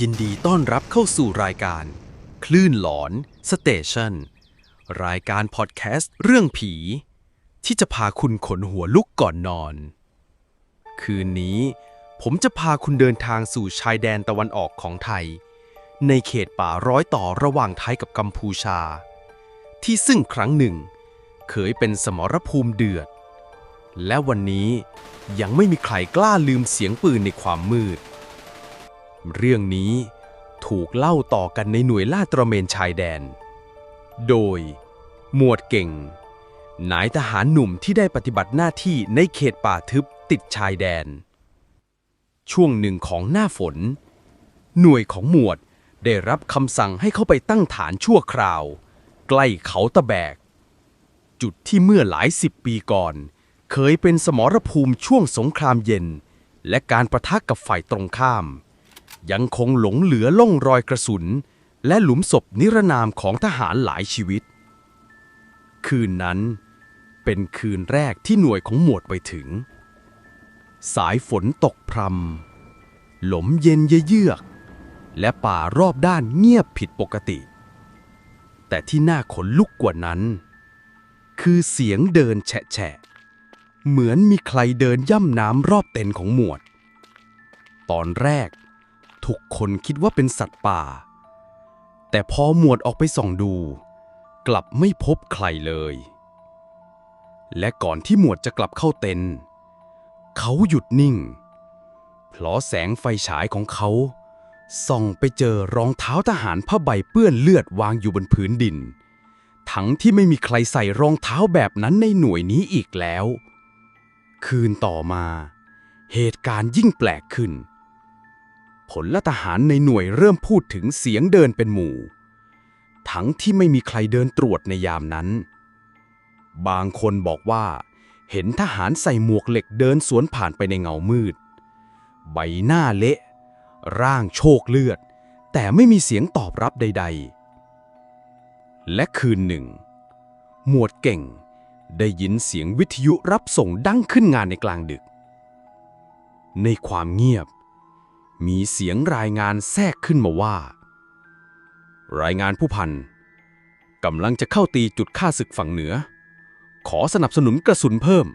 ยินดีต้อนรับเข้าสู่รายการ คลื่นหลอนสเตชันรายการพอดแคสต์เรื่องผี ที่จะพาคุณขนหัวลุกก่อนนอน คืนนี้ ผมจะพาคุณเดินทางสู่ชายแดนตะวันออกของไทย ในเขตป่าร้อยต่อระหว่างไทยกับกัมพูชา ที่ซึ่งครั้งหนึ่ง เคยเป็นสมรภูมิเดือด และวันนี้ยังไม่มีใครกล้าลืมเสียงปืนในความมืด เรื่องนี้ถูกเล่าต่อกันในหน่วยลาดตระเวนชายแดน โดย หมวดเก่ง นายทหารหนุ่มที่ได้ปฏิบัติหน้าที่ในเขตป่าทึบติดชายแดน ช่วงหนึ่งของหน้าฝน หน่วยของหมวดได้รับคำสั่งให้เข้าไปตั้งฐานชั่วคราว ใกล้เขาตะแบก จุดที่เมื่อหลายสิบปีก่อน เคยเป็นสมรภูมิช่วงสงครามเย็น และการประทะกกับฝ่ายตรงข้าม ยังคงหลงเหลือล่องรอยกระสุน และหลุมศพนิรนามของทหารหลายชีวิต คืนนั้นเป็นคืนแรกที่หน่วยของหมวดไปถึง สายฝนตกพรำหลมเย็นเยือก และป่ารอบด้านเงียบผิดปกติ แต่ที่น่าขนลุกกว่านั้น คือเสียงเดินแฉะเหมือนมีใครเดินย่ำน้ำรอบเต็นท์ของหมวด ตอนแรก ทุกคนคิดว่าเป็นสัตว์ป่า แต่พอหมวดออกไปส่องดู กลับไม่พบใครเลย และก่อนที่หมวดจะกลับเข้าเต็นท์เขาหยุดนิ่ง เพราะแสงไฟฉายของเขาส่องไปเจอรองเท้าทหารผ้าใบเปื้อนเลือดวางอยู่บนพื้นดิน ทั้งที่ไม่มีใครใส่รองเท้าแบบนั้นในหน่วยนี้อีกแล้ว คืนต่อมา เหตุการณ์ยิ่งแปลกขึ้น ผละทหารในหน่วยเริ่มพูดถึงเสียงเดินเป็นหมู่ ทั้งที่ไม่มีใครเดินตรวจในยามนั้น บางคนบอกว่า เห็นทหารใส่หมวกเหล็กเดินสวนผ่านไปในเงามืด ใบหน้าเละ ร่างโชคเลือด แต่ไม่มีเสียงตอบรับใด ๆ และคืนหนึ่ง หมวดเก่งได้ยินเสียงวิทยุรับส่งดังขึ้นงานในกลางดึก ในความเงียบ มีเสียงรายงานแทรกขึ้นมาว่า รายงานผู้พันกำลังจะเข้าตีจุดฆ่าศึกฝั่งเหนือ ขอสนับสนุนกระสุนเพิ่ม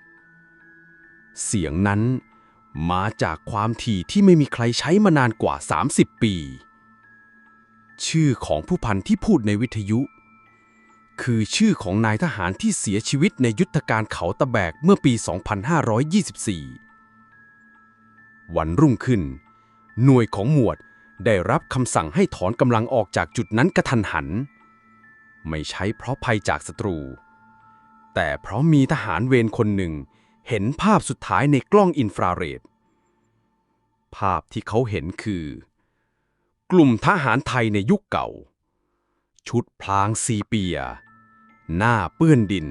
เสียงนั้นมาจากความถี่ที่ไม่มีใครใช้มานานกว่า 30 ปี ชื่อของผู้พันที่พูดในวิทยุ คือชื่อของนายทหารที่เสียชีวิตในยุทธการเขาตะแบกเมื่อปี 2524 วันรุ่งขึ้น หน่วยของหมวดได้รับคำสั่งให้ถอนกำลังออกจากจุดนั้นกระทันหัน ไม่ใช่เพราะภัยจากศัตรู แต่เพราะมีทหารเวรคนหนึ่งเห็นภาพสุดท้ายในกล้องอินฟราเรด ภาพที่เขาเห็นคือ กลุ่มทหารไทยในยุคเก่า ชุดพลางซีเปีย หน้าเปื้อนดิน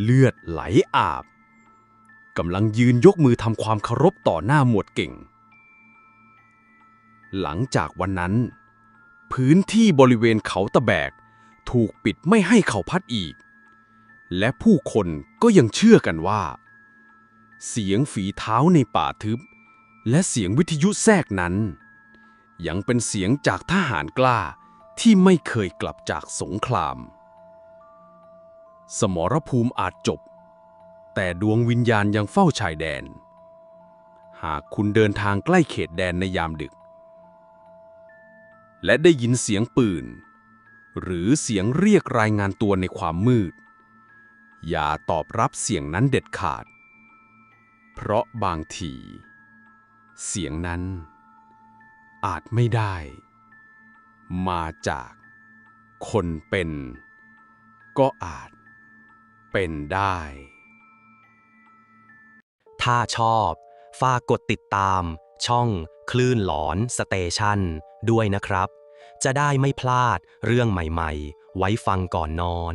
เลือดไหลอาบกำลังยืนยกมือทำความเคารพต่อหน้าหมวดเก่ง หลังจากวันนั้น พื้นที่บริเวณเขาตะแบก ถูกปิดไม่ให้เขาพัดอีก และผู้คนก็ยังเชื่อกันว่า เสียงฝีเท้าในป่าทึบ และเสียงวิทยุแทรกนั้น ยังเป็นเสียงจากทหารกล้าที่ไม่เคยกลับจากสงคราม สมรภูมิอาจจบ แต่ดวงวิญญาณยังเฝ้าชายแดน หากคุณเดินทางใกล้เขตแดนในยามดึก และได้ยินเสียงปืน หรือเสียงเรียกรายงานตัวในความมืด อย่าตอบรับเสียงนั้นเด็ดขาด เพราะบางที เสียงนั้น อาจไม่ได้ มาจากคนเป็น ก็อาจเป็นได้ ถ้าชอบ ฝากกดติดตามช่องคลื่นหลอนสเตชัน ด้วยนะครับ จะได้ไม่พลาดเรื่องใหม่ๆ ไว้ฟังก่อนนอน